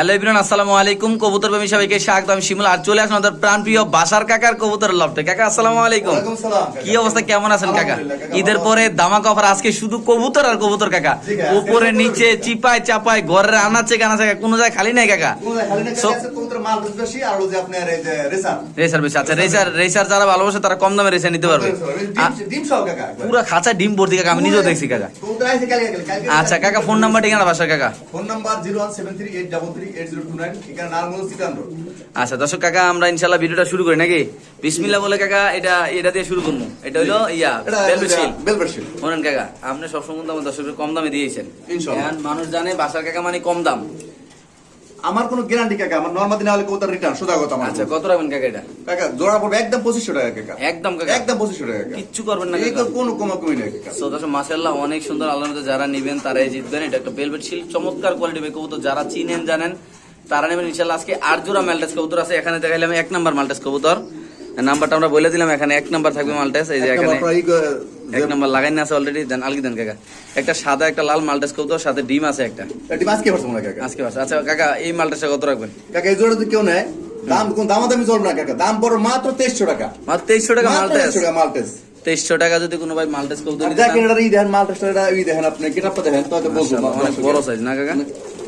Hello ইবরান আসসালামু আলাইকুম। কবুতর প্রেমী সবাইকে স্বাগত আমি শিমুল। আর চলে আসলাম আমাদের প্রাণপ্রিয় বাসার কাকার কবুতর লফটে। কাকা আসসালামু আলাইকুম। কি অবস্থা? কেমন আছেন কাকা? ঈদের পরে দামাক অফার আজকে শুধু কবুতর আর কবুতর কাকা। উপরে নিচে চিপায় চাপায় ঘরের আনাচে কানাচে কোনো জায়গায় খালি নাই কাকা? রেসার। বেশি আচ্ছা রেসার রেসার যারা ভালোবাসে তারা কম দামে রেসার নিতে পারবে। পুরা খাঁচা ডিম ভর্তি কাকা আমি নিজেও দেখছি কাকা। আচ্ছা কাকা ফোন নাম্বার ঠিকানা বাসার কাকা। Phone number zero one seven three eight double three আচ্ছা দর্শক কাকা আমরা ইনশাল্লাহ ভিডিওটা শুরু করি নাকি? বিসমিল্লা বলে কাকা এটা এটা দিয়ে শুরু করব। এটা হলো ইয়া এটা velvet shield। বেলবেট শিল শোনেন কাকা আপনি সবসময় আমার দর্শকের কম দামে দিয়েছেন। মানুষ জানে বাসার কাকা মানে কম দাম। আমার কোনো গ্যারান্টি কাকা আমার নর্মাল দিনে হলে কবুতর রিটার্ন সোজা কথা আমার আচ্ছা কত রাখবেন কাকা এটা? কাকা জোড়া পড়বে একদম পঁচিশশো টাকা কাকা। একদম কাকা। একদম পঁচিশশো টাকা কাকা। কিচ্ছু করবেন না এই কাকা। তো কোনো কমা কমি নেই কাকা। So, দর্শক মাশাআল্লাহ অনেক সুন্দর আল্লাহর মধ্যে যারা নিবেন তারাই জিতবেন। এটা একটা বেলভেট শিল চমৎকার কোয়ালিটি ভাই কবুতর। যারা চিনেন জানেন তারা নেবেন ইনশাআল্লাহ। আজকে আট জোড়া মাল্টাস কবুতর আছে। এখানে দেখাইলাম এক নাম্বার মাল্টাস কবুতর। নাম্বারটা আমরা বলে দিলাম। এখানে এক নাম্বার থাকবে মাল্টাস। এই যে এখানে এক নাম্বার লাগাই না আছে অলরেডি দেন আলগি দেন কাকা। একটা সাদা একটা লাল মাল্টাস কবুতর সাথে ডিম আছে একটা। এটি মাছ কে মনে কাকা। আজকে বাস আচ্ছা কাকা এই মাল্টাসটা কত রাখবেন? কাকা এই জোড়া যদি কেউ নেয়। দাম কোন দামাদামি চলবে না কাকা। দাম পড়ো মাত্র তেইশশো টাকা। মাত্র তেইশশো টাকা মাত্র মাল্টাস 2300 টাকা মাল্টেস তেইশশো টাকা যদি কোনো ভাই মাল্টাস কবুতর দেখেন এটা ই দেখেন মাল্টেসটা এটা ই দেখেন আপনি গেটআপটা দেখেন তো বলব অনেক বড় সাইজ না কাকা?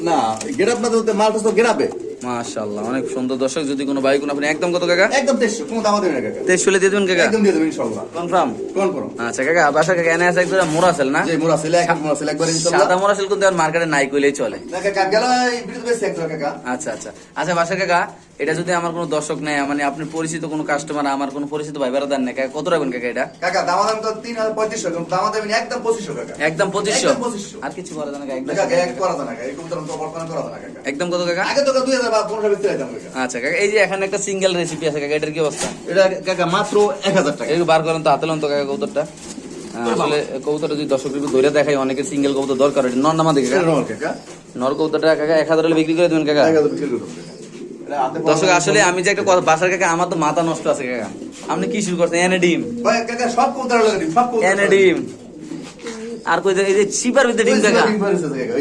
না গেটআপ না তো মাল্টেস তো গেটআপে মাশাআল্লাহ অনেক সুন্দর। দর্শক যদি কোনো আপনি একদম কত কাকা? একদম 300 দাম কাকা। 300 দিয়ে কাকা? একদম দিয়ে ইনশাআল্লাহ। কনফার্ম? কনফার্ম। আচ্ছা কাকা বাসা কাকা এনে আছে একদম মোরাসেল না? জি মোরাসেল একদম মোরাসেল একবার ইনশাআল্লাহ। সাদা মোরাসেল মার্কেটে নাই কইলেই চলে। কাকা ভিডিও কাকা। আচ্ছা আচ্ছা। আচ্ছা বাসা কাকা এটা যদি আমার কোনো দর্শক নেয় মানে আপনি পরিচিত কোনো কাস্টমার আমার কোনো পরিচিত ভাই বেড়া দেন কাকা কত রাখবেন কাকা এটা? কাকা দাম দাম তো 3500 দাম দাম একদম পঁচিশশো কাকা। একদম পঁচিশশো? আর কিছু করা জানা কাকা একদম করা জানা কাকা। একদম কত কাকা? আগে তো 2000 আচ্ছা কাকা এই যে এখানে একটা সিঙ্গেল রেসিপি আছে কাকা এটার কি অবস্থা? এটা কাকা মাত্র এক হাজার টাকা। বার করেন তো হাতে লন তো কাকা কবুতরটা। আসলে কবুতরটা যদি দর্শক ধরে দেখাই অনেকে সিঙ্গেল কবুতর দরকার নর নামা দেখে এটা normal কাকা। নর কবুতরটা কাকা এক হাজার বিক্রি করে দেবেন কাকা। এক হাজার বিক্রি করব কাকা। এটা হাতে পাওয়া দর্শক আসলে আমি যে একটা কথা বাসার কাকা আমার তো মাথা নষ্ট আছে কাকা। আপনি কি শুরু করছেন? এনে ডিম। সব কবুতর এনে ডিম। আর কই এই যে চিপার ভিতরে ডিম কাকা।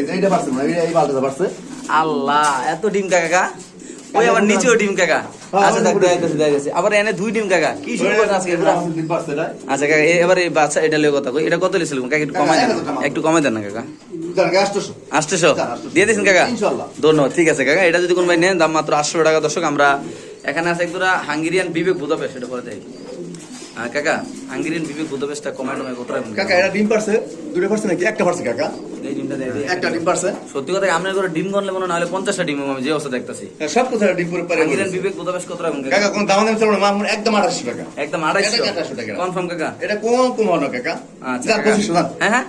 যে এইটা পারছে না, এই- এই পারছে। আল্লাহ এত ডিম কাকা ওই আবার নিচেও ডিম কাকা। হ্যাঁ, আচ্ছা দেখ আবার এনে দুই ডিম কাকা। কি শুরু আজকে। আচ্ছা কাকা এবার এই বাচ্চা এটা লিয়ে কথা কই। এটা কত লিছিল কাকা একটু কমাই দেন। একটু কমাই দেন না কাকা। আটশোশো। দিয়ে দিয়েছেন কাকা। ধন্যবাদ ঠিক আছে কাকা। এটা যদি কোনো ভাই নেন দাম মাত্র আটশো টাকা। দর্শক আমরা এখানে আছে একদুরা হাঙ্গেরিয়ান বিবেক বুদাপেস্ট সেটা করে দেয় কাকা হাঙ্গেরিয়ান বিবেক বুদাপেস্টটা কমায় টমায় কত রাখবেন কাকা, এটা ডিম পারছে? দুটো পারছে নাকি? একটা পারছে, কাকা। এই ডিমটা দেয় একটা ডিম পারছে। সত্যি কথা আপনার করে ডিম গনলে মনে পঞ্চাশটা ডিম আমি যে অবস্থা দেখতেছি হ্যাঁ, সব কোথায় ডিম পারে হাঙ্গেরিয়ান বুদাপেস্ট কত রাখবেন কাকা কোনো দামাদামি চলবে না, মামুন একদম আঠাশশো টাকা। একদম 2800 টাকা। কনফার্ম কাকা এটা কম না, কাকা। আচ্ছা। পঁচিশশো। হ্যাঁ, হ্যাঁ।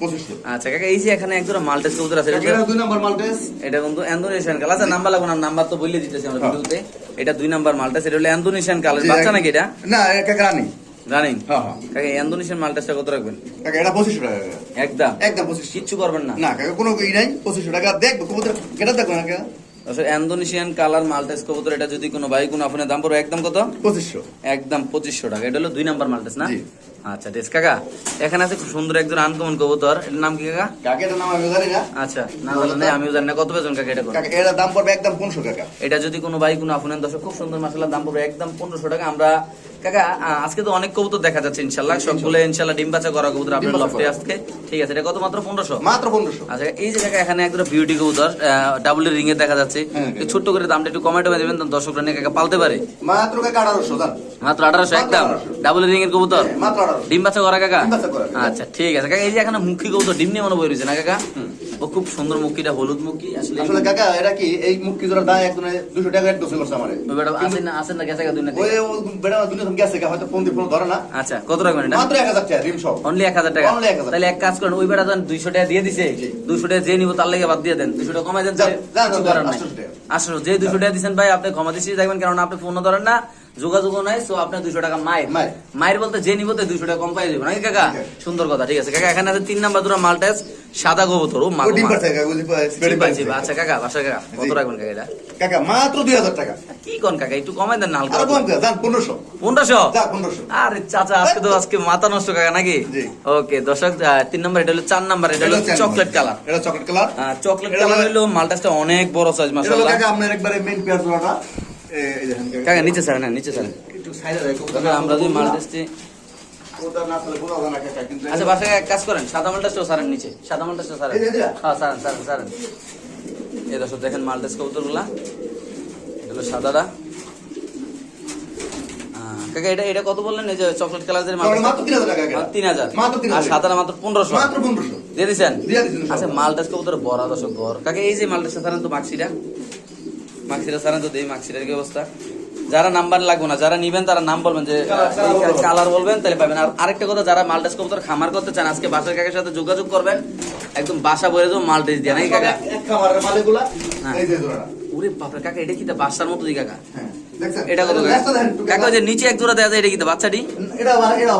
পঁচিশশো। আচ্ছা কাকা এই যে এখানে একদম মাল্টেস কবুতর আছে এটা দুই নাম্বার মাল্টেস। এটা কিন্তু কাল আচ্ছা নাম্বার লাগবে না নাম্বার তো বললে দিতেছি আমরা হ্যাঁ। ভিডিওতে এটা দুই নাম্বার মালটা সেটা হলো ইন্দোনেশিয়ান কালার বাচ্চা নাকি এটা না, এটা রানি রানি হ্যাঁ, হ্যাঁ। কাকা ইন্দোনেশিয়ান মাল্টাসটা কত রাখবেন কাকা, এটা পঁচিশশো টাকা, একদম একদম পঁচিশশো। কিচ্ছু করবেন না না, কাকা, কোনো ই নাই, পঁচিশশো টাকা। দেখব, কবুতর, কেটে দেখব না, কাকা। আসলে ইন্দোনেশিয়ান কালার মাল্টাস কবুতর এটা যদি কোনো ভাই কোনো আপনার দাম পড়বে একদম কত পঁচিশশো। একদম পঁচিশশো টাকা এটা হলো দুই নাম্বার মালটাস না। আচ্ছা ডেস কাকা এখানে আছে খুব সুন্দর একজন আনকমন কবুতর। এর নাম কি কাকা? কাকা, এটার নাম আমি জানি না। আচ্ছা না জানি নাই, আমিও জানি না। কত বেজন কাকা এটা? কাকা, এর দাম পড়বে একদম 1500 টাকা। এটা যদি কোনো ভাই কোনো আপনার দর্শক খুব সুন্দর মাশাআল্লাহ দাম পড়বে একদম 1500 টাকা। আমরা কাকা আজকে তো অনেক কবুতর দেখা যাচ্ছে ইনশাল্লাহ। সবগুলো ইনশাল্লাহ ডিম বাচ্চা করা কবুতর আপনার লফটে আজকে। ঠিক আছে এটা কত মাত্র? পনেরোশো? মাত্র পনেরোশো। আচ্ছা এই যে কাকা এখানে একদম বিউটি কবুতর ডাবল রিং এ দেখা যাচ্ছে। হ্যাঁ, ছোট্ট করে দামটা একটু কমাই টমাই দেবেন দর্শকরা নিয়ে কাকা পালতে পারে। মাত্র কাকা আঠারোশো মাত্র আঠারোশো একদম। ডাবল রিং এর কবুতর? হ্যাঁ, ডিম বাচ্চা করা কাকা? করা। আচ্ছা ঠিক আছে। কাকা এই যে এখানে মুখী কবুতর ডিম নিয়ে মনে বই রয়েছে না কাকা? ও খুব সুন্দর মুখিটা হলুদ মুখী আসলে আসলে কাকা এটা কি এই মুক্তি জোড়া দাম একদম দুশো টাকা করছে আমারে। বেটা আসেন না আসেন না গেছে গা ওই দুনিয়া তুমি গেছে হয়তো ফোন দিয়ে ফোন ধরে না। আচ্ছা কত রাখবেন এটা? মাত্র এক হাজার টাকা রিম সব অনলি এক হাজার টাকা। Only 1000 তাহলে এক কাজ করেন ওই বেটা যখন টাকা দিয়ে দিছে দুইশো টাকা যে নিব তার লেগে বাদ দিয়ে দেন দুইশো টাকা কমাই দেন যান, যান, কিছু যান, করার নাই। 800 টাকা। আসলে যে দুইশো টাকা দিচ্ছেন ভাই আপনি ক্ষমা দিচ্ছি দেখবেন কারণ আপনি ফোনও ধরেন না। যোগাযোগ নাই তো আপনার দুইশো টাকা মায়ের। মায়ের। বলতে যে নিব দুইশো টাকা কম পাই যাবে। নাকি কাকা? সুন্দর কথা ঠিক আছে। কাকা এখানে আছে তিন নাম্বার দুটো মালটাস সাদা গোবতর ও মা পাইছি, আচ্ছা কাকা বাসা কাকা কত রাখবেন কাকা এটা? কাকা মাত্র দুই হাজার টাকা। কি কোন কাকা একটু কমাই দেন না হালকা পনেরোশো। পনেরোশো? আরে চাচা আজকে তো আজকে মাথা নষ্ট কাকা নাকি? ওকে দর্শক তিন নম্বর এটা হলো চার নাম্বার এটা হলো চকলেট কালার এটা চকলেট কালার চকলেট কালার হলো- মালটাসটা অনেক বড় সাইজ কাকা আপনার একবারে পেয়ার কাকা। নিচে ছাড়েন হ্যাঁ, নিচে ছাড়েন। আমরা যদি কিন্তু আচ্ছা বাসায় এক কাজ করেন সাদা মালটাসটাও ছাড়েন নিচে সাদা এই যে। হ্যাঁ ছাড়েন এই দর্শক দেখেন কবুতরগুলা সাদাটা। কাকা এটা এটা কত বললেন? এই যে চকলেট কালার যে তাহলে মালটাস মাত্র তিন হাজার। আর সাদাটা মাত্র পনেরোশো। মাত্র পনেরোশো। দিয়ে সব। আচ্ছা মালটাস কবুতর বড় দর্শক ঘর কাকে এই যে মালটাস ছাড়েন তো মাক্সিটা মাক্সিটা ছাড়েন তো দেই মাক্সিটার কি অবস্থা যারা নাম্বার লাগবে না যারা নিবেন তারা নাম বলবেন যে কালার- বলবেন। তাহলে পাবেন। আর আরেকটা কথা যারা মালটাস কবুতর খামার করতে চান আজকে বাসার কাকের সাথে যোগাযোগ করবেন। একদম বাসা বলে দেবো মালটাস দিয়ে নাকি কাকা? খামারের মালিকগুলা, হ্যাঁ। ওরে বাপরে কাকা এটা কি তা বাসার মতো দি কাকা? হ্যাঁ, এটা কত লেজটা দেখেন একটু কাকা যে নিচে এক জোড়া দেওয়া যায় এটা কি বাচ্চাটি? এটা এটা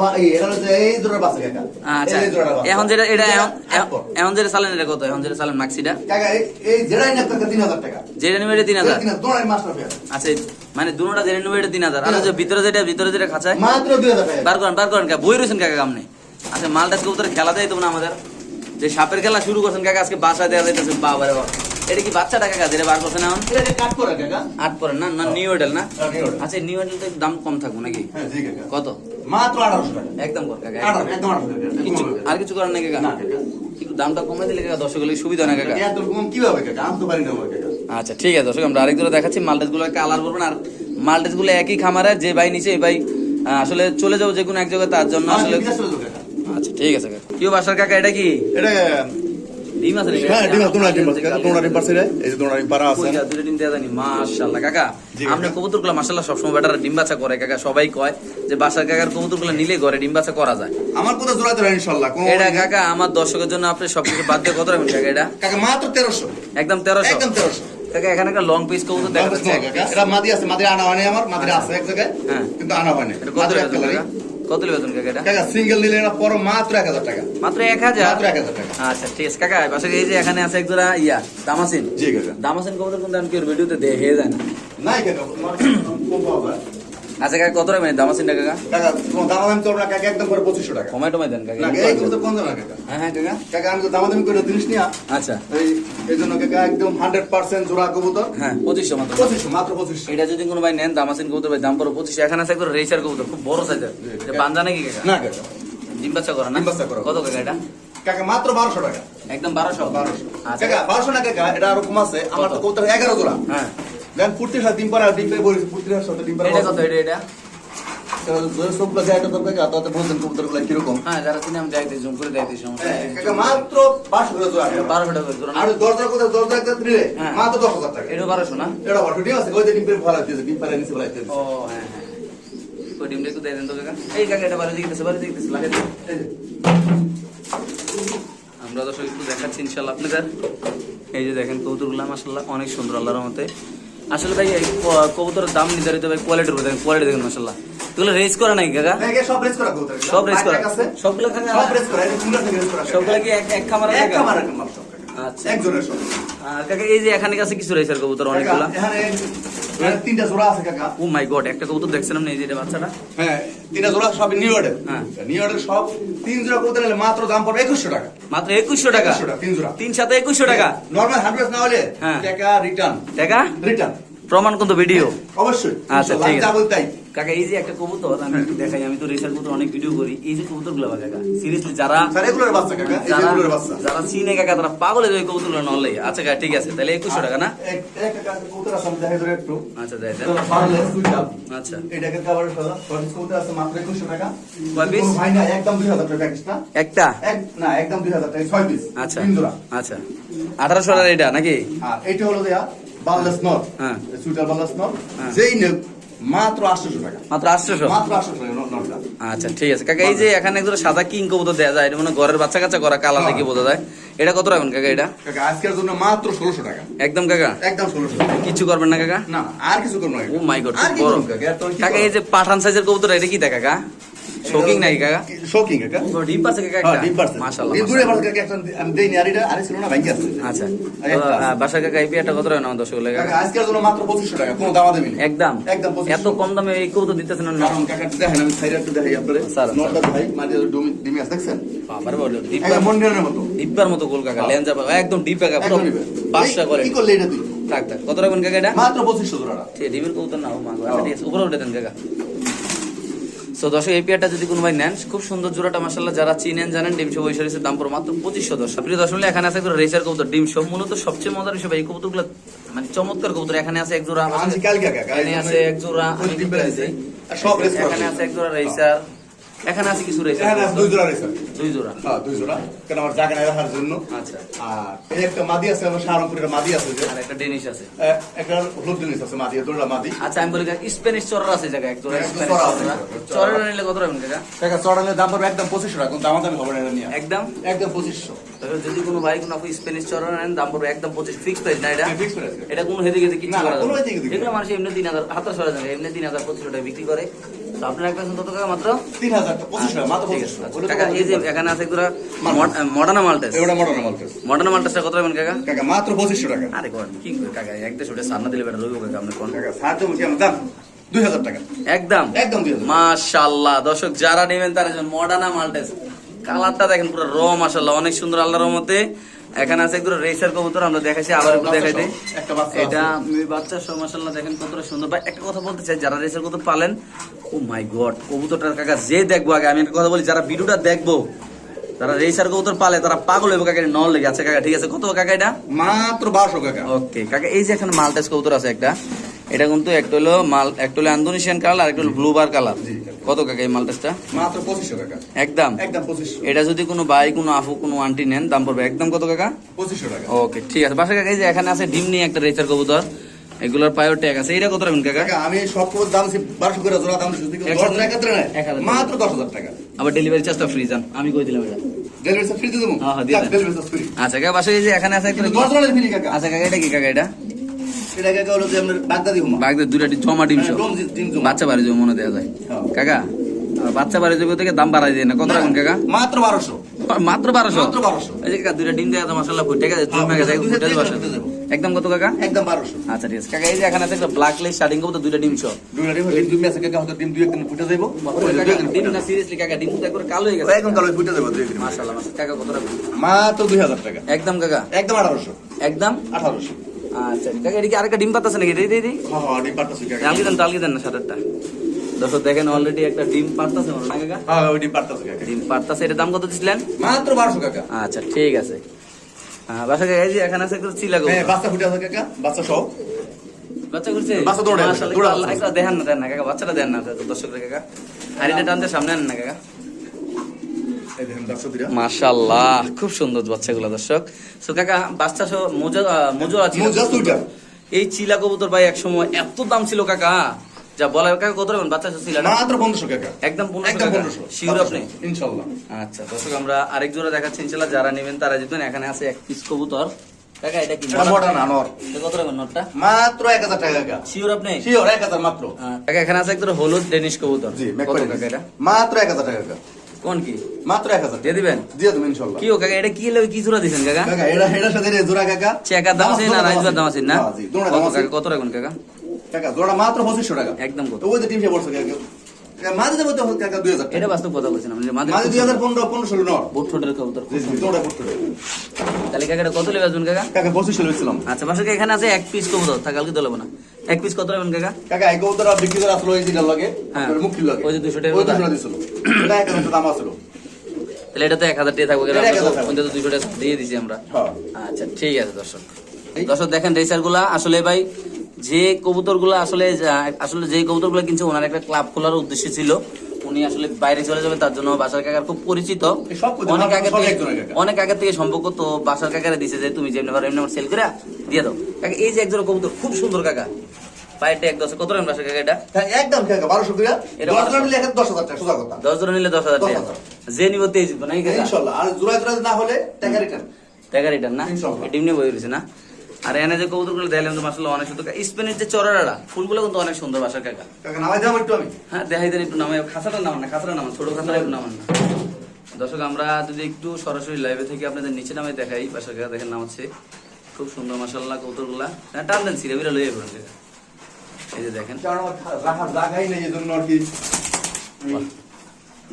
এটা এই জোড়ার বাচ্চা কাকা। আচ্ছা এই জোড়ার বাচ্চা। এখন যেটা এটা এখন এক পর। এখন যেটা চালেন এটা কত? এখন যেটা চালেন মাক্সিটা কাকা, এই- এই জেরাই না কাকা টাকা। যেটা নিবে এটা তিন হাজার? তিন হাজার, দোড়াই মাস্টার আচ্ছা মানে দুটোটা এটা আর যে ভিতরে যেটা ভিতরে যেটা খাঁচায়? মাত্র দুই হাজার টাকা। বার করেন বার করেন কাকা। বই রয়েছেন কাকা কামনে আচ্ছা মালটা কবুতর খেলা দেয় তো না আমাদের। যে সাপের খেলা শুরু করছেন কাকা আজকে বাসা দেওয়া যাইতেছে বাবা রে বাবা এটা কি বাচ্চাটা কাকা যেটা বার করছেন এখন এটা যে কাট করে কাকা। আট পরে না না নিউ এডেল না হ্যাঁ, আচ্ছা নিউ এডেল তো দাম কম থাকব নাকি হ্যাঁ, জি কাকা। কত মাত্র আঠারোশো টাকা একদম কর কাকা একদম। টাকা। কিছু আর কিছু করার নাই কাকা না, কাকা। একটু দামটা কমে দিলে কাকা দর্শক সুবিধা না কাকা এত কম কীভাবে কাকা? আমি তো পারি না কাকা। আচ্ছা ঠিক আছে দর্শক আমরা আরেক দূরে দেখাচ্ছি মাল্টেসগুলো কালার করবেন আর মাল্টেসগুলো একই খামারে যে ভাই নিচে এই ভাই আসলে চলে যাও যে কোনো এক জায়গায় তার জন্য আসলে যাব। আচ্ছা ঠিক আছে কাকা কেউ বাসার কাকা এটা কি এটা ডিম আছে হ্যাঁ ডিম তোমরা ডিম পাচ্ছে তোমরা ডিম পাচ্ছে রে এই যে তোমরা ডিম পারা আছে দুটো ডিম দেয়া জানি মাশাআল্লাহ কাকা। জি কাকা। আমরা কবুতরগুলো মাশাআল্লাহ সবসময় বেটার ডিম বাচ্চা করে কাকা সবাই কয় যে বাসার কাকার কবুতর নিলে ঘরে ডিম বাচ্চা করা যায়। আমার কোথাও জোড়াতে রয় ইনশাল্লাহ এটা কাকা আমার দর্শকের জন্য আপনি সবকিছু বাদ দিয়ে কত রাখবেন কাকা এটা? কাকা মাত্র তেরোশো। একদম তেরোশো? একদম তেরোশো। কাকা এখানে একটা লং পিস কবুতর দেখা যাচ্ছে। এটা মাদি আছে মাদি আনা হয়নি আমার মাদি আছে এক জায়গায়। কিন্তু আনা হয়নি। এটা কত মাত্র কত বেতন কাকা এটা কাকা সিঙ্গেল নিলে এটা পর মাত্র এক হাজার টাকা। মাত্র এক হাজার? মাত্র এক হাজার টাকা। আচ্ছা ঠিক আছে কাকা পাশে এই যে এখানে আছে একজোড়া ইয়া দামাসিন। জি কাকা। দামাসিন কবুতর কিন্তু আমি কি ভিডিওতে দেখে যায় না? নাই কাকা তোমার কম পাওয়া যায়। আচ্ছা কাকা কত রাখবেন দামাসিনটা কাকা? কাকা তোমার দাম দাম না কাকা একদম করে পঁচিশশো টাকা। কমাই টমাই দেন কাকা না, এই দাম কাকা। হ্যাঁ হ্যাঁ কাকা। কাকা আমি তো দামাদামি করে জিনিস নিয়া আচ্ছা। এই এই জন্য কাকা একদম হান্ড্রেড পার্সেন্ট জোড়া কবুতর। হ্যাঁ পঁচিশশো মাত্র। পঁচিশশো মাত্র পঁচিশশো। এটা যদি কোনো ভাই নেন দামাসিন কবুতর ভাই দাম পড়ো পঁচিশশো। এখানে আছে একদম রেসার কবুতর খুব বড় সাইজের এটা বান্ধা নাকি কাকা? না কাকা। ডিম বাচ্চা করা না? ডিম বাচ্চা করা। কত কাকা এটা? কাকা মাত্র বারোশো টাকা। একদম বারোশো। বারোশো। আচ্ছা। কাকা বারোশো না কাকা এটা আরও কম আছে। আমার তো কবুতর এগারো জোড়া। হ্যাঁ। দেন ফুর্তির সাথে ডিম পাড়া ডিম ফুর্তির সাথে ডিম পাড়া এটা কত এটা এটা? তো মাত্র বারোশো টাকা এটা বারোশো না? এটা আছে। ডিম পেয়ে ভালো ডিম নিচে ভালো হ্যাঁ হ্যাঁ। ওই ডিমটা একটু দিয়ে দেন কাকা। এই কাকা এটা বাড়ি দিতেছে বাড়ি দিতেছে লাগে যে। আমরা দর্শক একটু দেখাচ্ছি ইনশাল্লাহ আপনাদের। এই যে দেখেন কবুতরগুলো মাসাল্লাহ অনেক সুন্দর আল্লাহর মতে আসলে ভাই কবুতরের দাম নির্ধারিত ভাই কোয়ালিটির উপর দেখেন কোয়ালিটি দেখেন মাসাল্লাহ এগুলো রেস করা নাই কাকা? না, সব রেস করা সব রেস করা? সবগুলো সব রেস করা এই কুমড়া থেকে রেস করা। সবগুলো কি এক এক খামার এক কামার আচ্ছা। একজনের সব আর কাকা এই যে এখানে কাছে কিছু রেসার কবুতর অনেকগুলা? এখানে এখানে তিনটা জোড়া আছে কাকা। ও মাই গড একটা কবুতর দেখছিলাম না এই যে বাচ্চাটা? হ্যাঁ তিনটা জোড়া সব নিউ অর্ডার হ্যাঁ। নিউ অর্ডার সব তিন জোড়া কবুতর মাত্র দাম পড়বে একুশশো টাকা। মাত্র একুশশো টাকা? 2100 টাকা, তিন সাথে একুশশো টাকা? নর্মাল হান্ড্রেড না হলে হ্যাঁ। টাকা রিটার্ন টাকা? রিটার্ন প্রমাণ কিন্তু ভিডিও অবশ্যই। আচ্ছা, ঠিক আছে। তাই কাকা এই যে একটা কবুতর আমি একটু দেখাই আমি তো রেসার কবুতর অনেক ভিডিও করি। এই যে কবুতরগুলো কাকা সিরিয়াসলি যারা বাচ্চা কাকা যারা চিনে কাকা তারা পাগলে ওই কবুতরগুলো নলে। আচ্ছা কাকা ঠিক আছে তাহলে একুশশো টাকা না? কবুতর আছে দেখাই ধরে একটু। আচ্ছা। এটা আচ্ছা। এটাকে কভার কবুতর আছে মাত্র একুশশো টাকা। ভাই না একদম দুই হাজার টাকা একটা? না একদম দুই হাজার টাকা ছয় পিস আচ্ছা। আচ্ছা। আঠারোশো টাকা এটা নাকি? আর এইটা হলো দেয়া বাংলাদেশ নর হ্যাঁ। সুইটার বাংলাদেশ নর হ্যাঁ। যেই নেব মাত্র আটশোশো টাকা। মাত্র আটশোশো? মাত্র আটশোশো টাকা আচ্ছা ঠিক আছে। কাকা এই যে এখানে একদম সাদা কিং কবুতর দেওয়া যায় এটা মানে ঘরের বাচ্চা কাচ্চা করা কালার দেখে বোঝা যায়। এটা কত রাখবেন কাকা এটা? কাকা আজকের জন্য মাত্র ষোলোশো টাকা। একদম কাকা? একদম ষোলোশো কিছু করবেন না কাকা? না আর কিছু করব না ও মাই গড কাকা। এই যে পাঠান সাইজের কবুতর এটা কি দেখা কাকা? শোকিং নাই কাকা শৌখিন কাকা ডিম আছে কাকা হ্যাঁ, ডিম পারছে। মাশাআল্লাহ ডিম দূরে মাশাআল্লাহ। পারছে কাকা, একটা আমি দেইনি, আর এটা- আরে ছিল না, ভাঙ্গি আছে। আচ্ছা বাসা কাকা এই পেয়ারটা কত রাখবেন আমার দর্শক লেগে কাকা, আজকের জন্য মাত্র 2500 টাকা, কোনো দামাদামি নেই। একদম একদম এত কম দামে এই কবুতর দিতেছেন না কারণ কাকা, দেখেন, আমি সাইডে একটু দেখাই আপনারে। স্যার, নটটা ভাই, মাঝে ডুমি- ডিমি আছে, দেখছেন? বাবার ডিপ একদম মন্দিরের মতো। ডিব্বার মতো গোল কাকা লেঞ্জা পাকা একদম ডিপ কাকা পুরো বাসা করে কি করলে এটা তুই? থাক থাক কত রাখবেন কাকা এটা মাত্র 2500 জোড়াটা। ঠিক ডিমের কবুতর না ও মা গো। আচ্ছা ঠিক আছে উপরে উঠে দেন কাকা সো দর্শক এই পেয়ারটা যদি কোনো ভাই নেন খুব সুন্দর জোড়াটা মাসাল্লাহ যারা চিনেন জানেন ডিম সব ওইসের দাম পর মাত্র পঁচিশশো দশ। প্রিয় দর্শক এখানে আছে একটু রেসার কবুতর ডিম সব মূলত সবচেয়ে মজার বিষয় ভাই, এই কবুতরগুলো মানে চমৎকার কবুতর এখানে আছে এক জোড়া। এখানে আছে এক জোড়া এখানে আছে এক জোড়া রেসার এখানে আছে কিছু রেসার এখানে আছে দুই জোড়া রেসার। দুই জোড়া হ্যাঁ, দুই জোড়া। কারণ আমার জায়গা নাই রাখার জন্য। আচ্ছা আর এই একটা মাদি আছে, আমার সাহারানপুরের মাদি আছে যে। আর একটা ডেনিশ আছে একটা হলুদ জিনিস আছে মাদি, দুটোটা মাদি। আচ্ছা আমি বলি স্প্যানিশ চড়া আছে জায়গা এক জোড়া হ্যাঁ, স্প্যানিশ চড়া চড়া চড়া। চড়া নিলে কত রাখবেন কাকা কাকা, চড়ানোর দাম পড়বে একদম 2500 টাকা, কোনো দামাদামি হবে না এটা নিয়ে। একদম একদম 2500 তবে যদি কোনো ভাই কোনো আপনি স্প্যানিশ চড়া নেন দাম পড়বে একদম পঁচিশ ফিক্স প্রাইস না এটা হ্যাঁ, fix এটা কোনো হেদিকে কিছু না, না, করা কোনো যাবে না। হেদিকে হেদিকে। এগুলো মানুষ এমনি তিন হাজার হাতার সরা যাবে এমনি তিন হাজার পঁচিশ টাকা বিক্রি করে তো আপনার একটা কত টাকা মাত্র? 3000 টাকা, 2500 টাকা, মাত্র ঠিক আছে। 2500 কাকা এই যে এখানে আছে একদুরা মডার্না মাল্টাস এগুলো modern মাল কাছে। মডার্না কত রাখবেন কাকা? কাকা, মাত্র 2500 টাকা। আরে কোন কি কাকা এক দেশ ওটা সান্না দিলে বেটা রইব কাকা আপনি কোন? কাকা, ছাড় দেবো আমার দাম? 2000 টাকা। একদম? একদম 2000 মাশাআল্লাহ দর্শক যারা নেবেন তারা মডার্না মাল্টাস কালারটা দেখেন পুরো র মাশাআল্লাহ অনেক সুন্দর আল্লাহর রহমতে। এখানে আছে একদম রেসার কবুতর আমরা দেখাইছি আবার একটু দেখাই দিই এটা। বাচ্চা সব মাশাআল্লাহ দেখেন কতটা সুন্দর ভাই একটা কথা বলতে চাই যারা রেসার কবুতর পালেন ও মাই গড কবুতরটার কাকা যে দেখব আগে আমি একটা কথা বলি যারা ভিডিওটা দেখব যারা রেসার কবুতর পালে তারা পাগল হইব কাকা নল লেগে আছে কাকা ঠিক আছে কত কাকা এটা মাত্র 1200 টাকা। ওকে কাকা এই যে এখানে মালটাস কবুতর আছে একটা এটা কিন্তু একটা হলো মাল একটা হলো আন্দোনেশিয়ান কালার আর একটা হলো ব্লু বার কালার জি। কত কাকা এই মালটাসটা মাত্র 2500 টাকা। একদম একদম 2500 এটা যদি কোনো ভাই কোনো আপু কোনো আন্টি নেন দাম পড়বে একদম কত কাকা 2500 টাকা। ওকে ঠিক আছে বাসা কাকা এই যে এখানে আছে ডিম নিয়ে একটা রেচার কবুতর এগুলোর পায়ের ট্যাগ আছে এটা কত রাখবেন কাকা আমি সব কবুতর দাম 1200 করে জোড়া দাম কেউ এক 10 হাজার- টাকা করে নেয়, এক হাজার। মাত্র 10000 টাকা। আবার ডেলিভারি চার্জটা ফ্রি যান আমি কই দিলাম এটা ডেলিভারি চার্জ ফ্রি দিয়ে দেবো? হ্যাঁ, হ্যাঁ। আচ্ছা কাকা বাসা এই যে এখানে আছে একটা কিন্তু 10 জনের ফ্রি কাকা। আচ্ছা কাকা এটা কি কাকা এটা এটা কাকা হলো যে আপনার বাগদাদি হুমা। বাগদের দুটা জমা ডিম জমা। বাচ্চা বাড়ি যাবে মনে দেওয়া যায়। হ্যাঁ। কাকা বাচ্চা বাড়ি যাবে থেকে দাম বাড়াই দিয়ে না। কত রাখবেন কাকা? মাত্র 1200 মাত্র বারোশো? মাত্র 1200 এই যে কাকা দুইটা ডিম দেওয়া তো মাসাল্লাহ ফুটে গেছে জমে গেছে একদম যাবে। কত কাকা? একদম 1200 আচ্ছা ঠিক আছে। কাকা এই যে এখানে আছে একটা ব্ল্যাক লেস শার্টিং করব দুইটা ডিম সহ দুইটা ডিম ডিম আছে কাকা হয়তো ডিম দুই একদিন ফুটে যাইবো। ডিম না সিরিয়াসলি কাকা ডিম তো একবার কালো হয়ে গেছে। একদম কালো ফুটে যাব দুই মাশাআল্লাহ কাকা। কত রাখবেন মাত্র 2000 টাকা। একদম কাকা। একদম 1800 একদম? 1800 আচ্ছা কাকা এদিকে আরেকটা ডিম পাতাছে নাকি? দিদি দিদি হ্যাঁ হ্যাঁ ডিম পারতাছি কাকা দেন টালকি দেন না সাতটা দর্শক দেখেন অলরেডি একটা ডিম পারতাছে মনে না কাকা? হ্যাঁ ওই ডিম পারতাছি কাকা। ডিম পারতাছে এটার দাম কত দিছিলেন? মাত্র 1200 কাকা। আচ্ছা ঠিক আছে। হ্যাঁ বাসা কাকা এই যে এখানে আছে একটা চিলা গো হ্যাঁ বাচ্চা ফুটে আছে কাকা। বাচ্চা সহ। বাচ্চা করছে বাচ্চা মাশাআল্লাহ, দৌড়ায়। একটু দেখান না দেন না কাকা বাচ্চাটা দেন না দর্শকরা কাকা। আর এটা টানতে সামনে আনেন না কাকা এই দেখেন দর্শক দিরা মাশাআল্লাহ খুব সুন্দর বাচ্চাগুলো দর্শক। সো কাকা বাচ্চা সহ মোজা আছে। এই চিলা কবুতর ভাই এক সময় এত দাম ছিল কাকা। যা বলা কাকা কত বাচ্চা চিলাটা মাত্র 1500 কাকা। একদম পনেরোশো একদম টাকা 1500 শিওর আপনি? ইনশাআল্লাহ। আচ্ছা দর্শক আমরা আরেক জোড়া দেখাচ্ছি ইনশাল্লাহ যারা নেবেন তারা জিতবেন। এখানে আছে এক পিস কবুতর। কাকা এটা কি? মডার্ন আনোয়ার এটা কত নোটটা? মাত্র 1000 টাকা কাকা। শিওর আপনি? শিওর 1000 মাত্র। কাকা এখানে আছে একদম হলুদ ডেনিশ কবুতর। জি কত কাকা এটা? মাত্র 1000 টাকা কাকা। কোন কি? মাত্র 1000 দিয়ে দিবেন? দিয়ে দেবেন ইনশাল্লাহ। কি কাকা এটা কি লেবে কি জোড়া দিছেন কাকা? কাকা এটা এটার সাথে জোড়া কাকা। চেকা দাম আছে না রাইজবার দাম আছে না? কত দাম কাকা কত রাখবেন কাকা? কাকা জোড়া মাত্র 2500 টাকা। একদম কত। ওই যে টিম সে বলছে কাকা। মাঝে যাব তো কাকা 2000 এটা বাস্তব কথা বলছেন আপনি মাঝে মাঝে 2015 1500 নর বুট ঠোঁটের কবুতর জি জি তোমরা করতে তাহলে কাকা এটা কত লেবে আসবেন কাকা? কাকা 2500 লইছিলাম আচ্ছা বাসা এখানে আছে এক পিস কবুতর তা কালকে তো না। এক পিস কত রাখবেন কাকা? কাকা এই কবুতর বিক্রি করে আসলো এই দিনের লগে হ্যাঁ। আপনার মুক্তির লগে। ওই যে 200 টাকা ওই 200 টাকা দিছিল। এটা একটা দাম আছিল। তাহলে এটা তো এক হাজার টাকা থাকবে এটা 1000 টাকা। দিয়ে দিছি আমরা। হ্যাঁ। আচ্ছা ঠিক আছে দর্শক। দর্শক দেখেন রেসারগুলা। আসলে ভাই যে কবুতরগুলা আসলে আসলে যে কবুতরগুলা কিনছে ওনার একটা ক্লাব খোলার উদ্দেশ্য ছিল। উনি আসলে বাইরে চলে যাবে তার জন্য বাসার কাকার খুব পরিচিত। অনেক আগে থেকে অনেক আগে থেকে সম্পর্ক তো বাসার কাকারে দিছে যে তুমি যেমনি পারো এমনি আমার সেল করে দিয়ে দাও। কাকা এই যে একজোড়া কবুতর খুব সুন্দর কাকা। পায়েরটা এক দশ কত রাখবেন বাসার কাকা এটা? হ্যাঁ, একদম কাকা 1200 করে এটা 10 1200 জন নিলে 10000 টাকা সোজা কথা। দশ জোড়া নিলে দশ হাজার টাকা। যে নিব তেই জিতবো ইনশাআল্লাহ আর জোড়া জোড়া না হলে টাকা রিটার্ন না। ডিম নিয়ে বই রয়েছে না? আর এনে যে কবুতরগুলো দেখলাম তো মাসাল্লাহ অনেক সুন্দর। স্পেনের যে চড়াটা ফুলগুলো কিন্তু অনেক সুন্দর বাসার কাকা। নামাই দাম একটু আমি। হ্যাঁ দেখাই দেন একটু নামে খাঁচাটা নামান না খাঁচাটা নামান ছোট খাঁচাটা একটু নামান না। দর্শক আমরা যদি একটু সরাসরি লাইভে থেকে আপনাদের নিচে নামে দেখাই বাসার কাকা দেখেন নামাচ্ছে। খুব সুন্দর মাসাল্লাহ কবুতরগুলা হ্যাঁ টান দেন সিরে বিরা লইয়ে পড়েন এই যে দেখেন। নেই এই জন্য আর কি।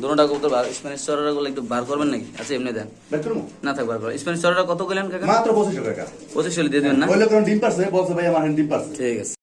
দুটোটা কবুতর স্প্যানিশ চড়াটা গুলো একটু বার করবেন নাকি? আচ্ছা এমনি দেন। না থাক বার করো স্প্যানিশ চড়াটা কত গেলেন কাকা? মাত্র পঁচিশশো টাকা। পঁচিশ চল্লিশ দিয়ে দেবেন না? ডিম পারছে? বলছে ভাই আমার ডিম পারছে। ঠিক আছে।